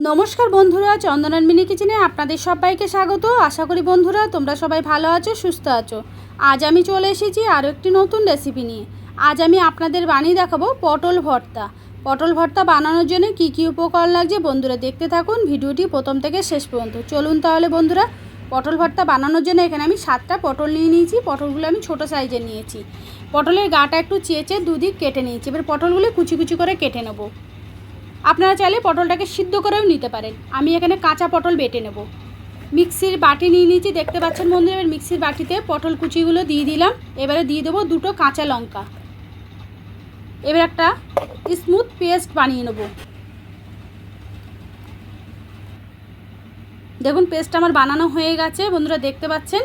নমস্কার বন্ধুরা চন্দনার মিনি কিচেনে আপনাদের সবাইকে স্বাগত। আশা করি বন্ধুরা, তোমরা সবাই ভালো আছো, সুস্থ আছো। আজ আমি চলে এসেছি আরও একটি নতুন রেসিপি নিয়ে। আজ আমি আপনাদের বানিয়ে দেখাবো পটল ভর্তা। পটল ভর্তা বানানোর জন্য কি কি উপকরণ লাগছে বন্ধুরা দেখতে থাকুন। ভিডিওটি প্রথম থেকে শেষ পর্যন্ত। চলুন তাহলে বন্ধুরা, পটল ভর্তা বানানোর জন্য এখানে আমি সাতটা পটল নিয়ে নিয়েছি। পটলগুলো আমি ছোট সাইজের নিয়েছি। পটলের গাটা একটু চেঁচে দুদিক কেটে নিয়েছি। এবার পটলগুলো কুচি কুচি করে কেটে নেব। আপনারা চাইলে পটলটাকে সিদ্ধ করেও নিতে পারেন। আমি এখানে কাঁচা পটল বেটে নেব। মিক্সির বাটি নিয়ে নিয়েছি, দেখতে পাচ্ছেন বন্ধু এবার মিক্সির বাটিতে পটল কুচিগুলো দিয়ে দিলাম। এবারে দিয়ে দেবো দুটো কাঁচা লঙ্কা। এবার একটা স্মুথ পেস্ট বানিয়ে নেব। দেখুন, পেস্ট আমার বানানো হয়ে গেছে, বন্ধুরা, দেখতে পাচ্ছেন?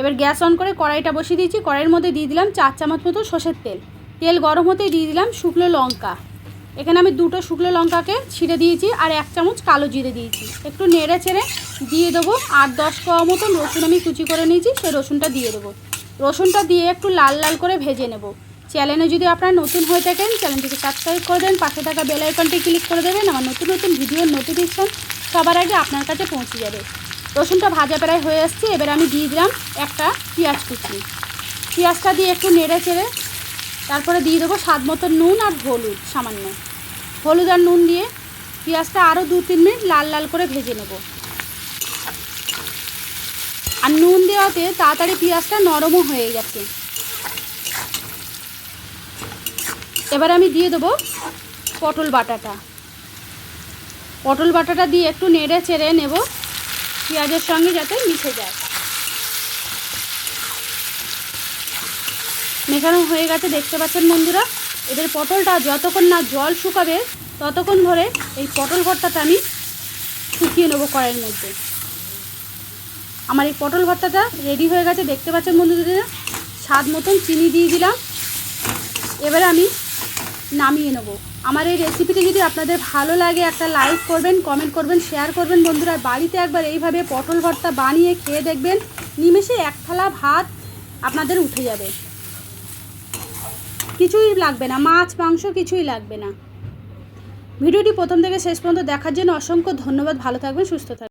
এবার গ্যাস অন করে কড়াইটা বসিয়ে দিয়েছি। কড়াইয়ের মধ্যে দিয়ে দিলাম চার চামচ মতো সর্ষের তেল। তেল গরম হতে দিয়ে দিলাম শুকনো লঙ্কা। এখানে আমি দুটো শুকনো লঙ্কাকে ছিঁড়ে দিয়েছি আর এক চামচ কালো জিরে দিয়েছি। একটু নেড়ে ছেড়ে দিয়ে দেবো আট দশ কোয়া মতন রসুন আমি কুচি করে নিয়েছি, সেই রসুনটা দিয়ে দেবো। রসুনটা দিয়ে একটু লাল লাল করে ভেজে নেব। চ্যানেলে যদি আপনারা নতুন হয়ে থাকেন, চ্যানেলটিকে সাবস্ক্রাইব করে দেন, পাশে থাকা বেল আইকনটি ক্লিক করে দেবেন, আমার নতুন নতুন ভিডিওর নোটিফিকেশন সবার আগে আপনার কাছে পৌঁছে যাবে। রসুনটা ভাজা প্রায় হয়ে আসছে, এবার আমি দিয়ে দিলাম একটা পেঁয়াজ কুচি। পেঁয়াজটা দিয়ে একটু নেড়ে চেড়ে তারপরে দিয়ে দেবো স্বাদ মতো নুন আর হলুদ সামান্য। হলুদ আর নুন দিয়ে পেঁয়াজটা আরও দু তিন মিনিট লাল লাল করে ভেজে নেব। আর নুন দেওয়াতে তাড়াতাড়ি পেঁয়াজটা নরমও হয়ে গেছে। এবার আমি দিয়ে দেবো পটল বাটাটা। পটল বাটাটা দিয়ে একটু নেড়ে চেড়ে নেব পেঁয়াজের সঙ্গে যাতে মিশে যায়। মেশানো হয়ে গেছে, দেখতে পাচ্ছেন বন্ধুরা? এবার পটলটা যতক্ষণ না জল শুকাবে, ততক্ষণ ধরে এই পটল ভর্তাটা আমি শুকিয়ে নেব কড়াইয়ের মধ্যে। আমার এই পটল ভর্তাটা রেডি হয়ে গেছে, দেখতে পাচ্ছেন বন্ধুদের স্বাদ মতন চিনি দিয়ে দিলাম। এবারে আমি নামিয়ে নেব। আমার এই রেসিপিটি যদি আপনাদের ভালো লাগে, একটা লাইক করবেন কমেন্ট করবেন শেয়ার করবেন বন্ধুরা। বাড়িতে একবার এইভাবে পটল ভর্তা বানিয়ে খেয়ে দেখবেন, নিমেষে এক থালা ভাত আপনাদের উঠে যাবে। কিছুই লাগবে না, মাছ, মাংস কিছুই লাগবে না। ভিডিওটি প্রথম থেকে শেষ পর্যন্ত দেখার জন্য অসংখ্য ধন্যবাদ, ভালো থাকবেন, সুস্থ থাকবেন।